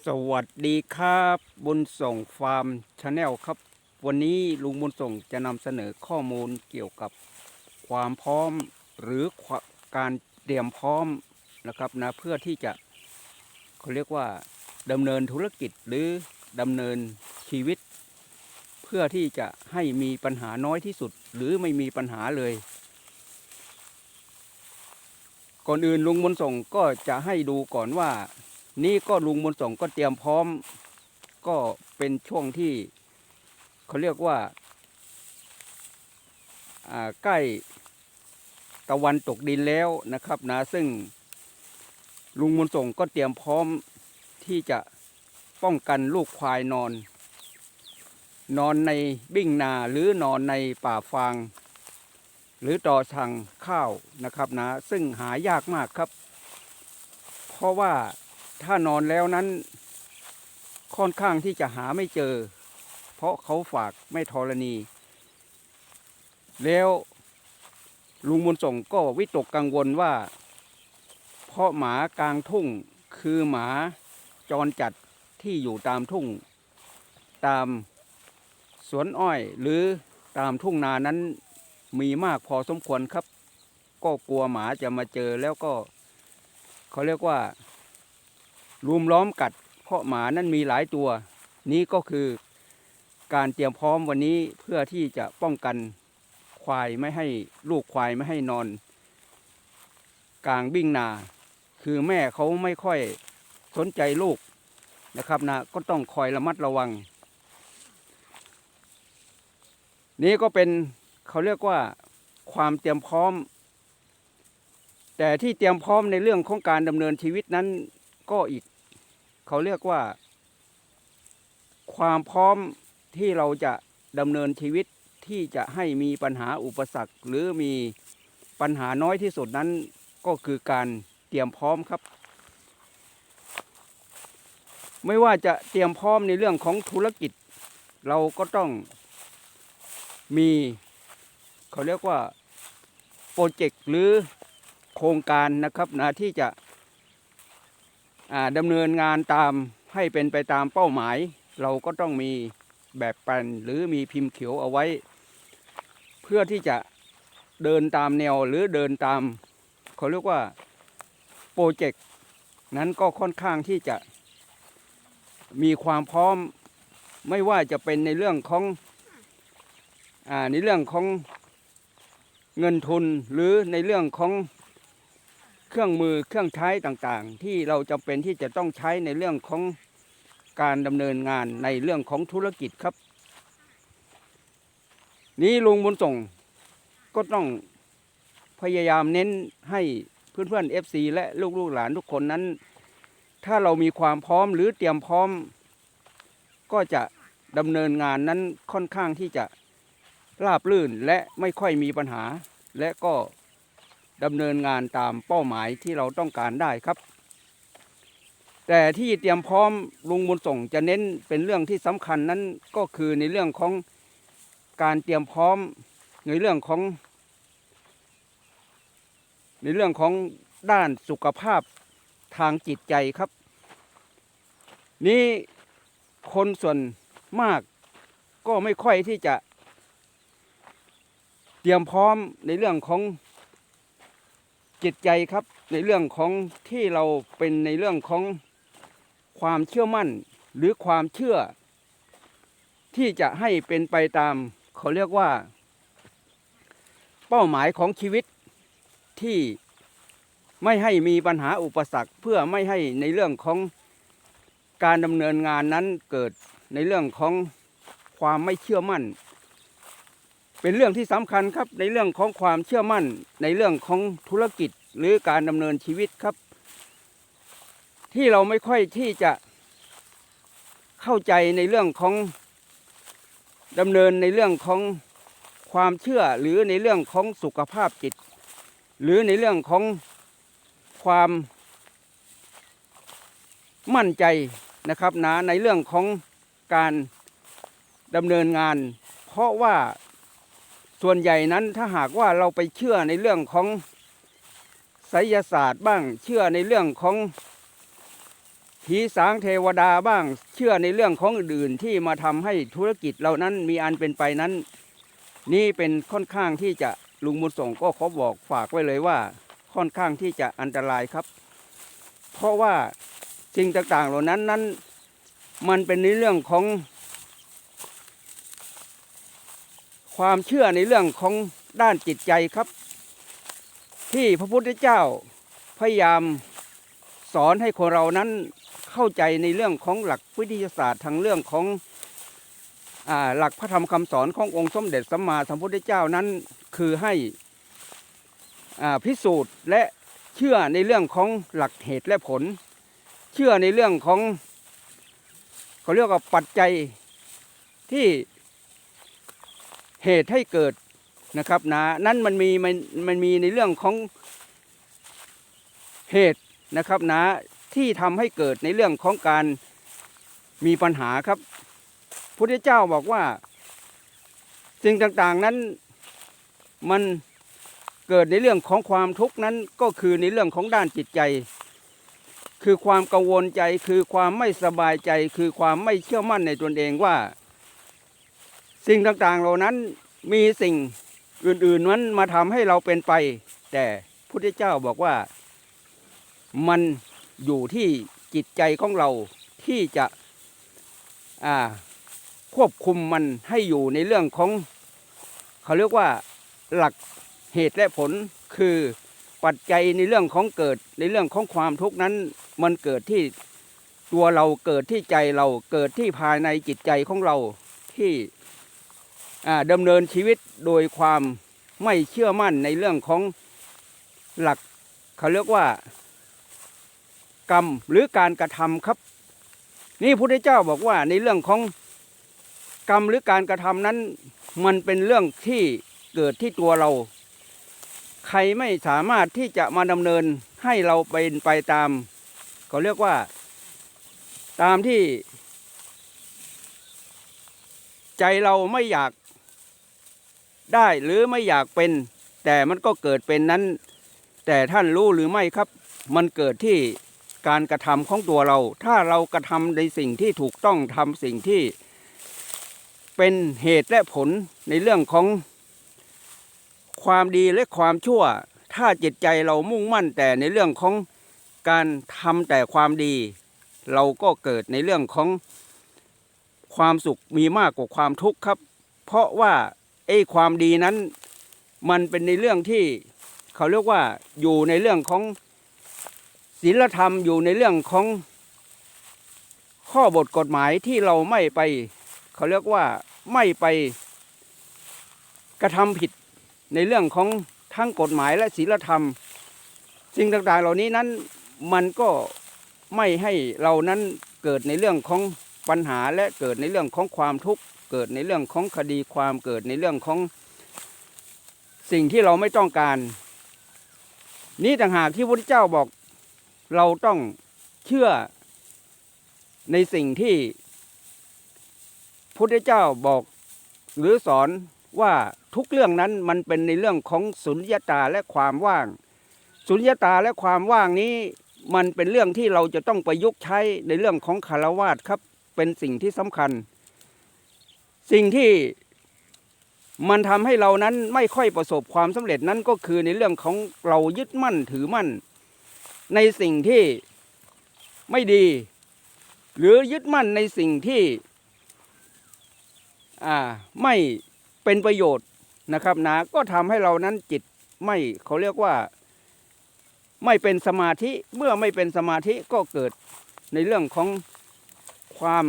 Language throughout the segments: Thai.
สวัสดีครับบุญส่งฟาร์มชาแนลครับ วันนี้ลุงบุญส่งจะนำเสนอข้อมูลเกี่ยวกับความพร้อมหรือการเตรียมพร้อมนะครับนะเพื่อที่จะเขาเรียกว่าดำเนินธุรกิจหรือดำเนินชีวิต เพื่อที่จะให้มีปัญหาน้อยที่สุดหรือไม่มีปัญหาเลย ก่อนอื่นลุงบุญส่งก็จะให้ดูก่อนว่า นี่ก็ลุงบุญส่งก็เตรียมพร้อม ก็เป็นช่วงที่เขาเรียกว่าใกล้ตะวันตกดินแล้วนะครับนะซึ่งลุงบุญส่งก็เตรียมพร้อมที่จะป้องกันลูกควายนอน นอนในบิ้งนาหรือนอนในป่าฟาง หรือต่อสั่งข้าวนะครับนะซึ่งหายากมากครับ เพราะว่า ถ้านอนแล้วนั้น ค่อนข้างที่จะหาไม่เจอ เพราะเขาฝากแม่ธรณี แล้วลุงบุญส่งก็วิตกกังวลว่า เพราะหมากลางทุ่งคือหมาจรจัดที่อยู่ตามทุ่ง ตามสวนอ้อยหรือตามทุ่งนานั้นมีมากพอสมควรครับ ก็กลัวหมาจะมาเจอแล้วก็เขาเรียกว่า รุมล้อมกัด เพราะหมานั้นมีหลายตัว นี้ก็คือการเตรียมพร้อมวันนี้เพื่อที่จะป้องกันควายไม่ให้ลูกควายไม่ให้นอน กลางบิ้งนา คือแม่เขาไม่ค่อยสนใจลูกนะครับนะก็ต้องคอยระมัดระวัง นี่ก็เป็นเขาเรียกว่าความเตรียมพร้อม แต่ที่เตรียมพร้อมในเรื่องของการดำเนินชีวิตนั้นก็อีก เขาเรียกว่า ความพร้อมที่เราจะดำเนินชีวิตที่จะให้มีปัญหาอุปสรรค หรือมีปัญหาน้อยที่สุดนั้นก็คือการเตรียมพร้อมครับ ไม่ว่าจะเตรียมพร้อมในเรื่องของธุรกิจ เราก็ต้องมีเขาเรียกว่าโปรเจกต์หรือโครงการนะครับนะที่จะ ดำเนินงานตามให้เป็นไปตามเป้าหมาย เราก็ต้องมีแบบแปลนหรือมีพิมพ์เขียวเอาไว้ เพื่อที่จะเดินตามแนวหรือเดินตามเขาเรียกว่าโปรเจกต์นั้นก็ค่อนข้างที่จะมีความพร้อมไม่ว่าจะเป็นในเรื่องของอในเรื่องของเงินทุนหรือในเรื่องของ เครื่องมือเครื่องใช้ต่างๆ ที่เราจำเป็นที่จะต้องใช้ในเรื่องของการดำเนินงานในเรื่องของธุรกิจครับ นี้ลุงบุญส่งก็ต้องพยายามเน้นให้เพื่อนๆ FC และลูกๆหลานทุกคนนั้น ถ้าเรามีความพร้อมหรือเตรียมพร้อม ก็จะดำเนินงานนั้นค่อนข้างที่จะราบรื่นและไม่ค่อยมีปัญหา และก็ ดำเนินงานตามเป้าหมายที่เราต้องการได้ครับ แต่ที่เตรียมพร้อมลุงบุญส่งจะเน้นเป็นเรื่องที่สำคัญนั้นก็คือในเรื่องของการเตรียมพร้อมในเรื่องของ ในเรื่องของด้านสุขภาพทางจิตใจครับ นี่คนส่วนมากก็ไม่ค่อยที่จะเตรียมพร้อมในเรื่องของ จิตใจครับในเรื่องของที่เราเป็นในเรื่องของความเชื่อมั่นหรือความเชื่อ ที่จะให้เป็นไปตามเขาเรียกว่า เป้าหมายของชีวิตที่ไม่ให้มีปัญหาอุปสรรคเพื่อไม่ให้ในเรื่องของการดำเนินงานนั้นเกิดในเรื่องของความไม่เชื่อมั่น เป็นเรื่องที่สำคัญครับในเรื่องของความเชื่อมั่นในเรื่องของธุรกิจหรือการดำเนินชีวิตครับ ที่เราไม่ค่อยที่จะเข้าใจในเรื่องของดำเนินในเรื่องของความเชื่อหรือในเรื่องของสุขภาพจิต หรือในเรื่องของความมั่นใจนะครับนะในเรื่องของการดำเนินงาน เพราะว่า ส่วนใหญ่นั้นถ้าหากว่าเราไปเชื่อในเรื่องของไสยศาสตร์บ้าง เชื่อในเรื่องของผีสางเทวดาบ้าง เชื่อในเรื่องของอื่นที่มาทำให้ธุรกิจเรานั้นมีอันเป็นไปนั้น นี่เป็นค่อนข้างที่จะลุงบุญส่งก็ขอบอกฝากไว้เลยว่าค่อนข้างที่จะอันตรายครับ เพราะว่าสิ่งต่างๆเหล่านั้นนั้น มันเป็นในเรื่องของ ความเชื่อในเรื่องของด้านจิตใจครับ ที่พระพุทธเจ้าพยายามสอนให้คนเรานั้นเข้าใจในเรื่องของหลักวิทยาศาสตร์ทางเรื่องของอหลักพระธรรมคำสอนขององค์สมเด็จสัมมาสัมพุทธเจ้านั้นคือให้อ่าพิสูจน์และเชื่อในเรื่องของหลักเหตุและผล เชื่อในเรื่องของเขาเรียกว่าปัจจัยที่ เหตุให้เกิดนะครับนะนั่นมันมีมันมันมีในเรื่องของเหตุนะครับนะที่ทำให้เกิดในเรื่องของการมีปัญหาครับพุทธเจ้าบอกว่า สิ่งต่างๆนั้นมันเกิดในเรื่องของความทุกข์นั้นก็คือในเรื่องของด้านจิตใจ คือความกังวลใจคือความไม่สบายใจ คือความไม่เชื่อมั่นในตนเองว่า สิ่งต่างๆเหล่านั้นมีสิ่งอื่นๆนั้นมาทำให้เราเป็นไป แต่พุทธเจ้าบอกว่ามันอยู่ที่จิตใจของเราที่จะควบคุมมันให้อยู่ในเรื่องของ เขาเรียกว่าหลักเหตุและผลคือปัจจัยในเรื่องของเกิดในเรื่องของความทุกข์นั้น มันเกิดที่ตัวเราเกิดที่ใจเราเกิดที่ภายในจิตใจของเราที่ ดำเนินชีวิตโดยความไม่เชื่อมั่นในเรื่องของหลักเขาเรียกว่า กรรมหรือการกระทำครับ นี่พระพุทธเจ้าบอกว่าในเรื่องของกรรมหรือการกระทำนั้น มันเป็นเรื่องที่เกิดที่ตัวเรา ใครไม่สามารถที่จะมาดำเนินให้เราเป็นไปตามเขาเรียกว่า ตามที่ ใจเราไม่อยาก ได้หรือไม่อยากเป็น แต่มันก็เกิดเป็นนั้น แต่ท่านรู้หรือไม่ครับ มันเกิดที่การกระทำของตัวเรา ถ้าเรากระทำในสิ่งที่ถูกต้องทำสิ่งที่เป็นเหตุและผลในเรื่องของความดีและความชั่ว ถ้าจิตใจเรามุ่งมั่นแต่ในเรื่องของการทำแต่ความดี เราก็เกิดในเรื่องของความสุขมีมากกว่าความทุกข์ครับ เพราะว่า อ้ความดีนั้น มันเป็นในเรื่องที่เขาเรียกว่าอยู่ในเรื่องของศีลธรรมอยู่ในเรื่องของข้อบทกฎหมายที่เราไม่ไป เขาเรียกว่าไม่ไปกระทำผิดในเรื่องของทั้งกฎหมายและศีลธรรม สิ่งต่างๆ เหล่านี้นั้นมันก็ไม่ให้เรานั้นเกิดในเรื่องของปัญหาและเกิดในเรื่องของความทุกข์ เกิดในเรื่องของคดีความเกิดในเรื่องของสิ่งที่เราไม่ต้องการ นี่ต่างหากที่พระพุทธเจ้าบอกเราต้องเชื่อในสิ่งที่พระพุทธเจ้าบอกหรือสอนว่าทุกเรื่องนั้นมันเป็นในเรื่องของสุญญตาและความว่าง สุญญตาและความว่างนี้มันเป็นเรื่องที่เราจะต้องประยุกต์ใช้ในเรื่องของคารวาสครับ เป็นสิ่งที่สำคัญ สิ่งที่มันทำให้เรานั้นไม่ค่อยประสบความสำเร็จนั้นก็คือในเรื่องของเรายึดมั่นถือมั่น ในสิ่งที่ไม่ดี หรือยึดมั่นในสิ่งที่ไม่เป็นประโยชน์นะครับนะก็ทำให้เรานั้นจิตไม่เขาเรียกว่าไม่เป็นสมาธิเมื่อไม่เป็นสมาธิก็เกิดในเรื่องของความ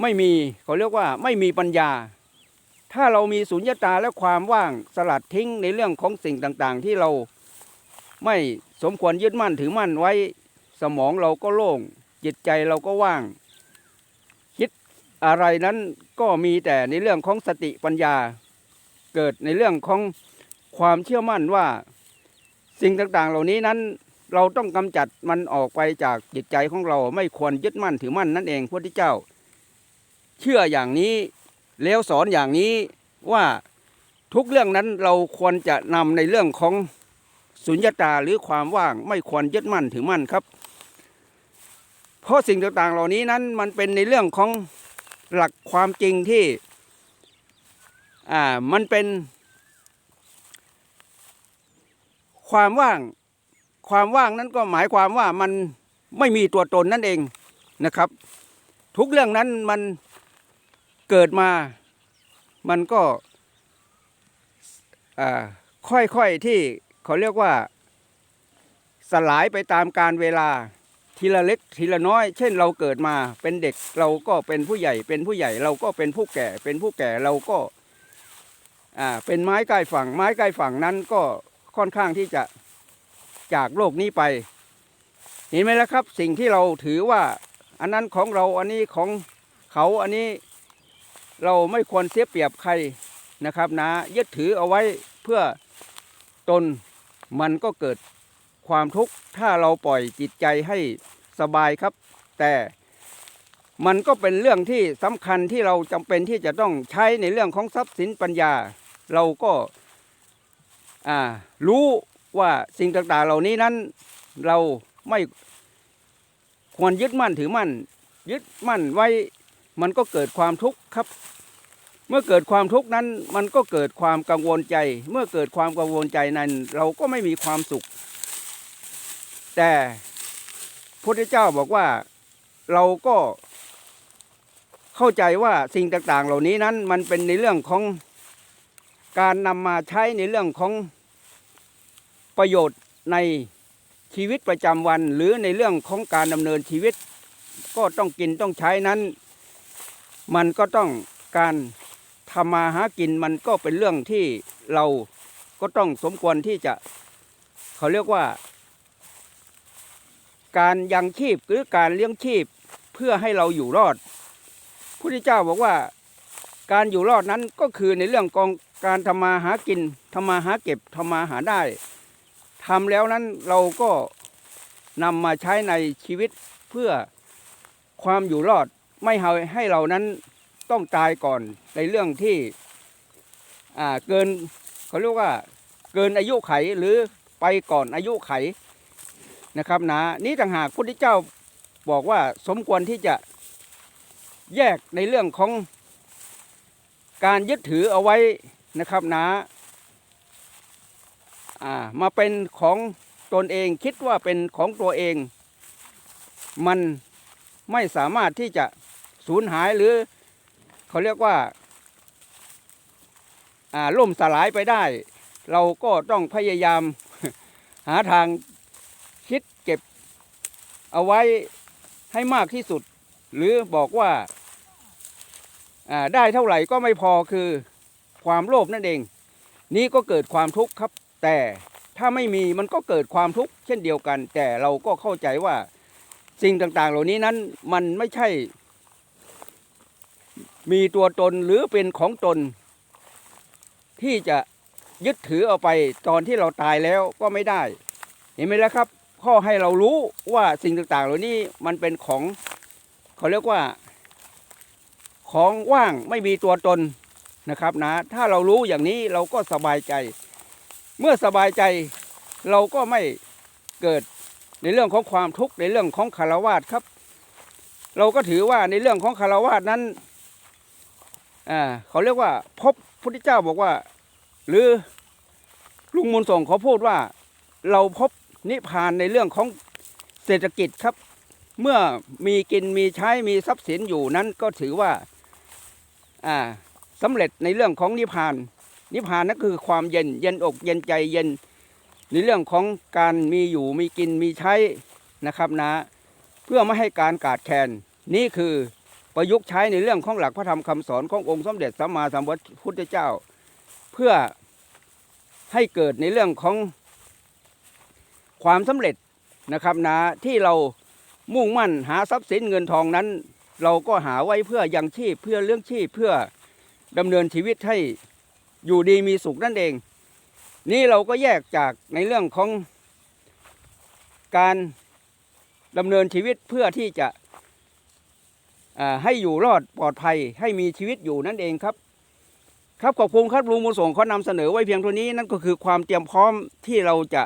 ไม่มีเขาเรียกว่าไม่มีปัญญา ถ้าเรามีสุญญตาและความว่างสลัดทิ้งในเรื่องของสิ่งต่างๆ ที่เราไม่สมควรยึดมั่นถือมั่นไว้สมองเราก็โล่ง จิตใจเราก็ว่าง คิดอะไรนั้นก็มีแต่ในเรื่องของสติปัญญา เกิดในเรื่องของความเชื่อมั่นว่าสิ่งต่างๆ เหล่านี้นั้นเราต้องกำจัดมันออกไปจากจิตใจของเราไม่ควรยึดมั่นถือมั่นนั่นเองพระพุทธเจ้า เชื่ออย่างนี้แล้วสอนอย่างนี้ว่าทุกเรื่องนั้นเราควรจะนำในเรื่องของสุญญตาหรือความว่างไม่ควรยึดมั่นถือมั่นครับ เพราะสิ่งต่างๆเหล่านี้นั้นมันเป็นในเรื่องของหลักความจริงที่อ่ามันเป็น ความว่าง ความว่างนั้นก็หมายความว่ามันไม่มีตัวตนนั่นเองนะครับ ทุกเรื่องนั้นมัน เกิดมา มันก็ค่อยๆที่เขาเรียกว่า สลายไปตามการเวลาทีละเล็กทีละน้อย เช่นเราเกิดมาเป็นเด็กเราก็เป็นผู้ใหญ่ เป็นผู้ใหญ่เราก็เป็นผู้แก่ เป็นผู้แก่เราก็อ่าเป็นไม้ใกล้ฝั่ง ไม้ใกล้ฝั่งนั้นก็ค่อนข้างที่จะจากโลกนี้ไป เห็นไหมล่ะครับ สิ่งที่เราถือว่า อันนั้นของเราอันนี้ของเขาอันนี้ เราไม่ควรเสียเปรียบใครนะครับนะยึดถือเอาไว้เพื่อตนมันก็เกิดความทุกข์ถ้าเราปล่อยจิตใจให้สบายครับ แต่มันก็เป็นเรื่องที่สำคัญที่เราจำเป็นที่จะต้องใช้ในเรื่องของทรัพย์สินปัญญา เราก็รู้ว่าสิ่งต่างๆ เหล่านี้นั้นเราไม่ควรยึดมั่นถือมั่น ยึดมั่นไว้ มันก็เกิดความทุกข์ครับ เมื่อเกิดความทุกข์นั้น มันก็เกิดความกังวลใจ เมื่อเกิดความกังวลใจนั้น เราก็ไม่มีความสุข แต่พระพุทธเจ้าบอกว่าเราก็เข้าใจว่าสิ่งต่างๆ เหล่านี้นั้น มันเป็นในเรื่องของการนำมาใช้ในเรื่องของประโยชน์ในชีวิตประจำวัน หรือในเรื่องของการดำเนินชีวิต ก็ต้องกินต้องใช้นั้น มันก็ต้องการทำมาหากินมันก็เป็นเรื่องที่เราก็ต้องสมควรที่จะเขาเรียกว่า การยังชีพหรือการเลี้ยงชีพเพื่อให้เราอยู่รอดพุทธเจ้าบอกว่าการอยู่รอดนั้นก็คือในเรื่องของการทำมาหากินทำมาหาเก็บทำมาหาได้ทำแล้วนั้นเราก็นำมาใช้ในชีวิตเพื่อความอยู่รอด ไม่ให้ให้เรานั้นต้องตายก่อนในเรื่องที่เกินเขาเรียกว่าเกินอายุไขหรือไปก่อนอายุไขนะครับนะนี้ต่างหากพุทธเจ้าบอกว่าสมควรที่จะแยกในเรื่องของการยึดถือเอาไว้นะครับนะอ่ามาเป็นของตนเองคิดว่าเป็นของตัวเอง มันไม่สามารถที่จะ สูญหายหรือเขาเรียกว่าล่มสลายไปได้ เราก็ต้องพยายามหาทางคิดเก็บเอาไว้ให้มากที่สุด หรือบอกว่าอ่าได้เท่าไหร่ก็ไม่พอคือความโลภนั่นเอง นี่ก็เกิดความทุกข์ครับ แต่ถ้าไม่มีมันก็เกิดความทุกข์เช่นเดียวกัน แต่เราก็เข้าใจว่าสิ่งต่างๆ เหล่านี้นั้นมันไม่ใช่ มีตัวตนหรือเป็นของตน ที่จะยึดถือเอาไปตอนที่เราตายแล้วก็ไม่ได้ เห็นไหมล่ะครับ ข้อให้เรารู้ว่าสิ่งต่างๆ เหล่านี้มันเป็นของเขาเรียกว่า ของว่างไม่มีตัวตนนะครับนะ ถ้าเรารู้อย่างนี้เราก็สบายใจ เมื่อสบายใจเราก็ไม่เกิดในเรื่องของความทุกข์ในเรื่องของคารวาสครับ เราก็ถือว่าในเรื่องของคารวาสนั้น อ่าเขาเรียกว่าพบพุทธเจ้าบอกว่า หรือลุงมูลส่งเขาพูดว่า เราพบนิพพานในเรื่องของเศรษฐกิจครับ เมื่อมีกินมีใช้มีทรัพย์สินอยู่นั้นก็ถือว่าอ่าสำเร็จในเรื่องของนิพพาน นิพพานนั่นคือความเย็นเย็นอกเย็นใจเย็น ในเรื่องของการมีอยู่มีกินมีใช้นะครับนะ เพื่อไม่ให้การขาดแคลนนี่คือ ประยุกต์ใช้ในเรื่องของหลักพระธรรมคำสอนขององค์สมเด็จสัมมาสัมพุทธเจ้า เพื่อให้เกิดในเรื่องของความสำเร็จนะครับนะที่เรามุ่งมั่นหาทรัพย์สินเงินทองนั้น เราก็หาไว้เพื่อยังชีพเพื่อเลี้ยงชีพเพื่อดำเนินชีวิตให้อยู่ดีมีสุขนั่นเอง นี่เราก็แยกจากในเรื่องของการดำเนินชีวิตเพื่อที่จะ ให้อยู่รอดปลอดภัยให้มีชีวิตอยู่นั่นเองครับ ครับขอบคุณครับลุงบุญส่งเขานำเสนอไว้เพียงเท่านี้นั่นก็คือความเตรียมพร้อมที่เราจะ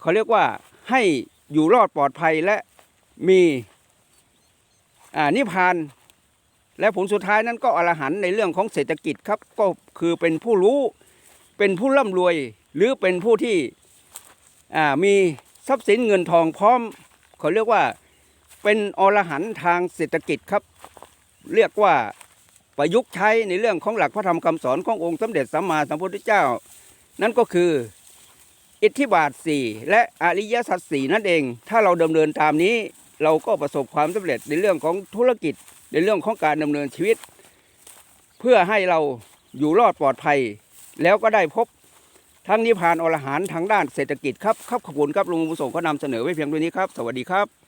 เขาเรียกว่าให้อยู่รอดปลอดภัยและมีนิพพาน และผลสุดท้ายนั้นก็อรหันในเรื่องของเศรษฐกิจครับก็คือเป็นผู้รู้เป็นผู้ร่ำรวยหรือเป็นผู้ที่มีทรัพย์สินเงินทองพร้อมเขาเรียกว่า เป็นอรหันต์ทางเศรษฐกิจครับ เรียกว่าประยุกต์ใช้ในเรื่องของหลักพระธรรมคำสอนขององค์สมเด็จสัมมาสัมพุทธเจ้า นั่นก็คืออิทธิบาทสี่และอริยสัจสี่นั่นเอง ถ้าเราดำเนินตามนี้ เราก็ประสบความสำเร็จในเรื่องของธุรกิจในเรื่องของการดำเนินชีวิต เพื่อให้เราอยู่รอดปลอดภัย แล้วก็ได้พบทั้งนิพพานอรหันต์ทางด้านเศรษฐกิจครับครับขอบคุณครับลุงบุญส่งก็นำเสนอไว้เพียงเท่านี้ครับ สวัสดีครับ